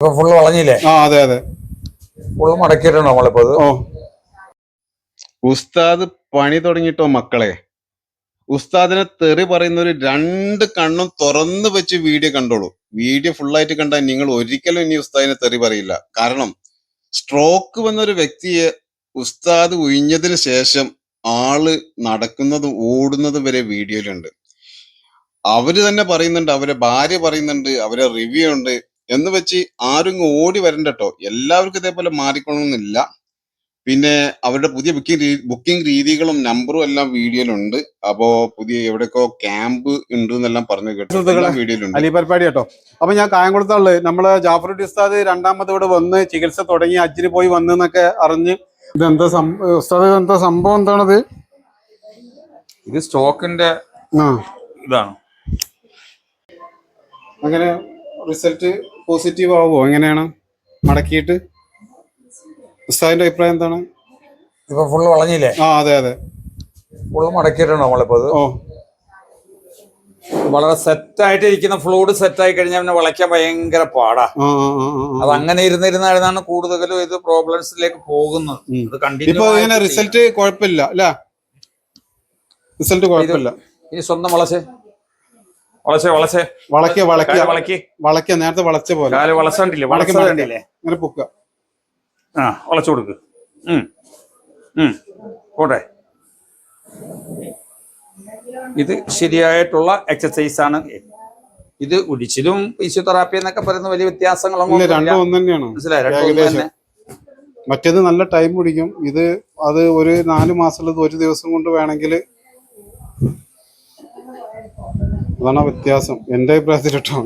ഇപ്പൊ ഫുള്ള് വളഞ്ഞില്ലേ? ആ അതെ അതെ. ഫുള്ള് മടക്കിയിട്ടാണ് നമ്മളിപ്പോ ഓ. ഉസ്താദ് പണി തുടങ്ങിട്ടോ മക്കളെ? ഉസ്താദിനെ തെറി പറയുന്ന ഒരു രണ്ട് കണ്ണും തുറന്നു വെച്ച് വീഡിയോ കണ്ടോളൂ. വീഡിയോ ഫുള്ളായിട്ട് കണ്ടാൽ നിങ്ങൾ ഒരിക്കലും ഇനി ഉസ്താദിനെ തെറി പറയില്ല. കാരണം സ്ട്രോക്ക് വന്ന ഒരു വ്യക്തിയെ ഉസ്താദ് ഉഴിഞ്ഞതിന് ശേഷം ആൾ നടക്കുന്നത് ഓടുന്നത് വരെ വീഡിയോയിലുണ്ട്. അവർ തന്നെ പറയുന്നുണ്ട് അവരെ ഭാര്യ പറയുന്നുണ്ട് അവരെ റിവ്യൂ ഉണ്ട്. എന്ന് വെച്ച് ആരും ഇങ്ങ് ഓടി വരണ്ടട്ടോ. എല്ലാവർക്കും ഇതേപോലെ മാറിക്കൊള്ളണമെന്നില്ല. പിന്നെ അവരുടെ പുതിയ ബുക്കിംഗ് ബുക്കിംഗ് രീതികളും നമ്പറും എല്ലാം വീഡിയോയിലുണ്ട്. അപ്പോ പുതിയ എവിടെയൊക്കെ ക്യാമ്പ് ഉണ്ട് എന്നെല്ലാം പറഞ്ഞു കേട്ടു. വീഡിയോയിലുണ്ട്. അലി പരിപാടി കേട്ടോ. അപ്പൊ ഞാൻ കായംകുളത്തുള്ള നമ്മളെ ജാഫറുദ്ദീൻ ഉസ്താദ് രണ്ടാമത് ഇവിടെ വന്ന് ചികിത്സ തുടങ്ങി അജ്ജിന് പോയി വന്നു എന്നൊക്കെ അറിഞ്ഞ് ഇതെന്താ ഉസ്താദ് ഇതെന്താ സംഭവം എന്താണത്? ഇത് സ്റ്റോക്കിന്റെ ഇതാണ്. അങ്ങനെ റിസൾട്ട് പോസിറ്റീവ് ആവുമോ എങ്ങനെയാണ്? മടക്കിയിട്ട്? ഉസ്താദിന്റെ അഭിപ്രായം എന്താണ്? ഇപ്പൊ ഫുള്ള് വളഞ്ഞില്ലേ? ആ അതെ അതെ. ഫുള്ള് മടക്കിയിട്ടാണ് നമ്മളിപ്പോ അത്? ഓ. വളരെ സെറ്റ് ആയിട്ട് ഇരിക്കുന്ന ഫ്ലൂഡ് സെറ്റായി ആയി കഴിഞ്ഞാൽ പിന്നെ വളയ്ക്കാൻ ഭയങ്കര പാടാ. ആ ആ ആ, ആ, ആ. അത് അങ്ങനെ ഇരുന്നിരുന്നാണ് കൂടുതലും ഇത് പ്രോബ്ലംസിലേക്ക് പോകുന്നത്. ഇത് ഇപ്പൊ ഇങ്ങനെ റിസൾട്ട് കുഴപ്പമില്ല അല്ല? റിസൾട്ട് കുഴപ്പമില്ല. ഇനി സ്വന്തം വളച്ചേ? വളച്ചേ വളച്ചേ. വളയ്ക്ക വളക്കി. വളക്കി. വളയ്ക്ക നേരത്തെ വളച്ച പോലെ. കാൽ വളച്ചണ്ടില്ലേ? വളക്കി വളച്ചത് കണ്ടില്ലേ അങ്ങനെ പൊക്കുക. ആ വളച്ചു കൊടുക്ക്. പോട്ടെ. ഇത് ശരിയായിട്ടുള്ള എക്സസൈസ് ആണ്. ഇത് ഉടിച്ചിലും ഫിസിയോതെറാപ്പി എന്നൊക്കെ പറയുന്ന വലിയ വ്യത്യാസങ്ങളൊന്നും. രണ്ടും ഒന്ന് തന്നെയാണ്. മനസ്സിലായോ? മറ്റേത് നല്ല ടൈം പിടിക്കും. ഇത് അത് ഒരു നാല് മാസമുള്ളത് ഒരു ദിവസം കൊണ്ട് വേണമെങ്കിൽ അതാണ് വ്യത്യാസം. എന്റെ അഭിപ്രായത്തിൽ കേട്ടോ.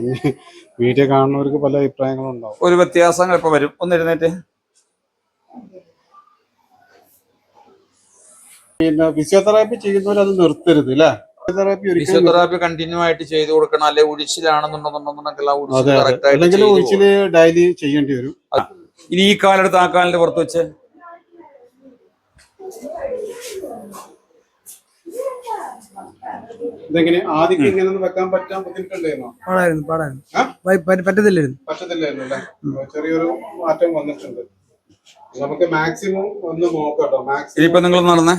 വീഡിയോ കാണുന്നവർക്ക് പല അഭിപ്രായങ്ങളും ഉണ്ടാവും. ഒരു വ്യത്യാസങ്ങൾ ഇപ്പൊ വരും? ഒന്നിരുന്നേറ്റ് പിന്നെ ഫിസിയോതെറാപ്പി ചെയ്യുന്നവർ അത് നിർത്തരുത് അല്ലേ ഫിസിയോതെറാപ്പി കണ്ടിന്യൂ ആയിട്ട് ചെയ്തു കൊടുക്കണം. അല്ലെ ഉഴിച്ചിലാണെന്നുണ്ടെന്നുണ്ടെന്നുണ്ടെങ്കിൽ ഡെയിലി ചെയ്യേണ്ടി വരും. ഇനി ഈ കാലെടുത്ത് ആ കാലിന്റെ പുറത്ത് വെച്ച് ഇതെങ്ങനെ? ആദ്യം ഇങ്ങനെ വെക്കാൻ പറ്റാൻ ബുദ്ധിമുട്ടുണ്ടായിരുന്നോ? പാടായിരുന്നു പാടായിരുന്നു. പറ്റത്തില്ലായിരുന്നു. പറ്റത്തില്ലായിരുന്നു അല്ലേ? ചെറിയൊരു മാറ്റം വന്നിട്ടുണ്ട്. നമുക്ക് മാക്സിമം ഒന്ന് നോക്കട്ടോ കേട്ടോ. മാക്സിമം ഇപ്പൊ നിങ്ങൾ നടന്നേ.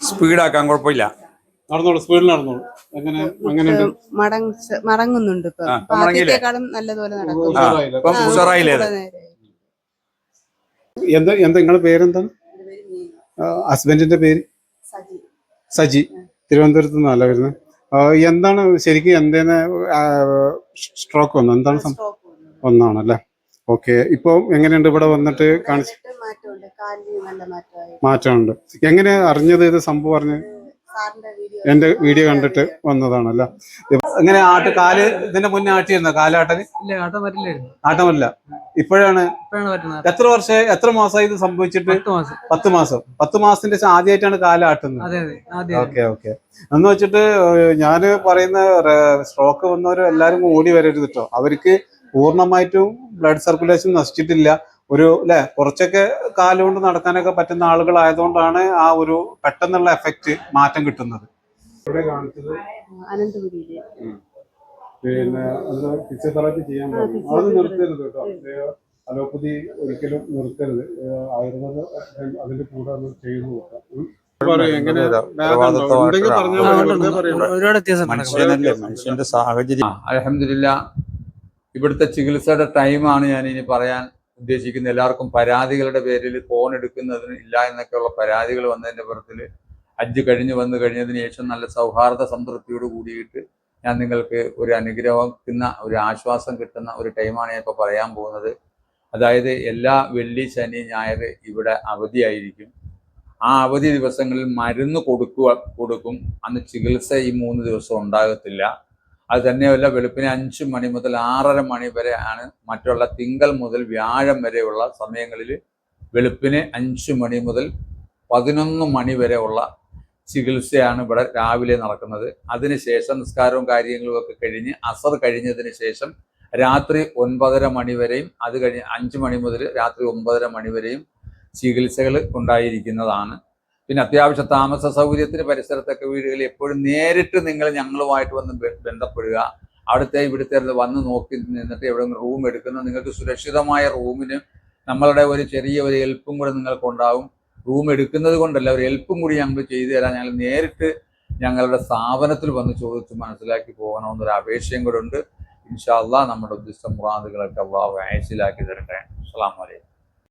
സ്പീഡാക്കാൻ കുഴപ്പമില്ല. നടന്നോളൂ സ്പീഡിൽ നടന്നോളൂ. എങ്ങനെ? അങ്ങനെ മടങ് മടങ്ങുന്നുണ്ട് നല്ലതുപോലെ. എന്താ എന്താ നിങ്ങളുടെ പേരെന്താണ്? ഹസ്ബൻഡിന്റെ പേര്? സജി. തിരുവനന്തപുരത്ത് നിന്നല്ല വരുന്നത്. എന്താണ് ശരിക്കും എന്തേന്ന് സ്ട്രോക്ക് വന്നു? എന്താണ് ഒന്നാണല്ലേ? ഓക്കെ. ഇപ്പൊ എങ്ങനെയുണ്ട് ഇവിടെ വന്നിട്ട് കാണിച്ചു മാറ്റമുണ്ട്. എങ്ങനെ അറിഞ്ഞത് ഇത് സംഭവം അറിഞ്ഞത് എന്റെ വീഡിയോ കണ്ടിട്ട് വന്നതാണല്ലോ. എങ്ങനെ ആട്ട് കാൽ ഇതിന്റെ മുന്നേ ആട്ടിയിരുന്നോ? കാലാട്ടന്? ആട്ടമല്ല ഇപ്പോഴാണ്? എത്ര വർഷം എത്ര മാസമായി ഇത് സംഭവിച്ചിട്ട്? പത്ത് മാസം. പത്ത് മാസം. മാസത്തിന്റെ ആദ്യമായിട്ടാണ് കാലാട്ടുന്നത്. അതെ അതെ. ആദ്യം ഓക്കെ ഓക്കെ. എന്ന് വെച്ചിട്ട് ഞാൻ പറയുന്ന സ്ട്രോക്ക് വന്നവരും എല്ലാരും ഓടി വരരുത് കേട്ടോ അവർക്ക് പൂർണമായിട്ടും ബ്ലഡ് സർക്കുലേഷൻ നശിച്ചിട്ടില്ല. ഒരു അല്ലെ കുറച്ചൊക്കെ കാലുകൊണ്ട് നടക്കാനൊക്കെ പറ്റുന്ന ആളുകളായതുകൊണ്ടാണ് ആ ഒരു പെട്ടെന്നുള്ള എഫക്റ്റ് മാറ്റം കിട്ടുന്നത്. ഇവിടെ കാണിച്ചത്. അനന്തപുരിയിൽ. പിന്നെ ഫിസിയോതെറാപ്പി ചെയ്യാൻ പറഞ്ഞു അത് നിർത്തരുത് കേട്ടോ. അലോപ്പതി ഒരിക്കലും നിർത്തരുത്. ആയുർവേദം അതിന്റെ കൂടെ ഒന്ന് ചെയ്തു നോക്കാം. അലഹമില്ല ഇവിടുത്തെ ചികിത്സയുടെ ടൈമാണ് ഞാൻ ഇനി പറയാൻ ഉദ്ദേശിക്കുന്നത് എല്ലാവർക്കും പരാതികളുടെ പേരിൽ ഫോൺ എടുക്കുന്നതിന് ഇല്ല എന്നൊക്കെയുള്ള പരാതികൾ വന്നതിന്റെ പുറത്തിൽ അജ്ജ് കഴിഞ്ഞു വന്നു കഴിഞ്ഞതിന് ശേഷം നല്ല സൗഹാർദ്ദ സംതൃപ്തിയോട് കൂടിയിട്ട് ഞാൻ നിങ്ങൾക്ക് ഒരു അനുഗ്രഹിക്കുന്ന ഒരു ആശ്വാസം കിട്ടുന്ന ഒരു ടൈമാണ് ഞാൻ ഇപ്പോൾ പറയാൻ പോകുന്നത്. അതായത് എല്ലാ വെള്ളി ശനി ഞായർ ഇവിടെ അവധിയായിരിക്കും. ആ അവധി ദിവസങ്ങളിൽ മരുന്ന് കൊടുക്കുക കൊടുക്കും. അന്ന് ചികിത്സ ഈ മൂന്ന് ദിവസം ഉണ്ടാകത്തില്ല. അത് തന്നെയല്ല വെളുപ്പിന് അഞ്ച് മണി മുതൽ ആറര മണി വരെ ആണ് മറ്റുള്ള തിങ്കൾ മുതൽ വ്യാഴം വരെയുള്ള സമയങ്ങളിൽ വെളുപ്പിന് അഞ്ച് മണി മുതൽ പതിനൊന്ന് മണി വരെ ഉള്ള ചികിത്സയാണ് ഇവിടെ രാവിലെ നടക്കുന്നത്. അതിനുശേഷം നിസ്കാരവും കാര്യങ്ങളും ഒക്കെ കഴിഞ്ഞ് അസർ കഴിഞ്ഞതിന് ശേഷം രാത്രി ഒൻപതര മണി വരെയും അത് കഴിഞ്ഞ് അഞ്ച് മണി മുതൽ രാത്രി ഒമ്പതര മണി വരെയും ചികിത്സകൾ ഉണ്ടായിരിക്കുന്നതാണ്. പിന്നെ അത്യാവശ്യ താമസ സൗകര്യത്തിന് പരിസരത്തൊക്കെ വീടുകളിൽ എപ്പോഴും നേരിട്ട് നിങ്ങൾ ഞങ്ങളുമായിട്ട് വന്ന് ബന്ധപ്പെടുക. അവിടുത്തെ ഇവിടുത്തെ വന്ന് നോക്കി നിന്നിട്ട് എവിടെയെങ്കിലും റൂം എടുക്കുന്ന നിങ്ങൾക്ക് സുരക്ഷിതമായ റൂമിന് നമ്മളുടെ ഒരു ചെറിയ ഒരു ഹെൽപ്പും കൂടെ നിങ്ങൾക്ക് ഉണ്ടാവും. റൂം എടുക്കുന്നത് കൊണ്ടല്ല ഒരു ഹെൽപ്പും കൂടി ഞങ്ങൾ ചെയ്തു തരാൻ ഞങ്ങൾ നേരിട്ട് ഞങ്ങളുടെ സ്ഥാപനത്തിൽ വന്ന് ചോദിച്ച് മനസ്സിലാക്കി പോകണമെന്നൊരു അപേക്ഷയും കൂടെ ഉണ്ട്. ഇൻഷാല്ലാ നമ്മുടെ ഉദ്ദിഷ്ട മുറാദുകളൊക്കെ അള്ളാഹു അയച്ചിലാക്കി തരട്ടെ. അസ്സാം വലൈക്കും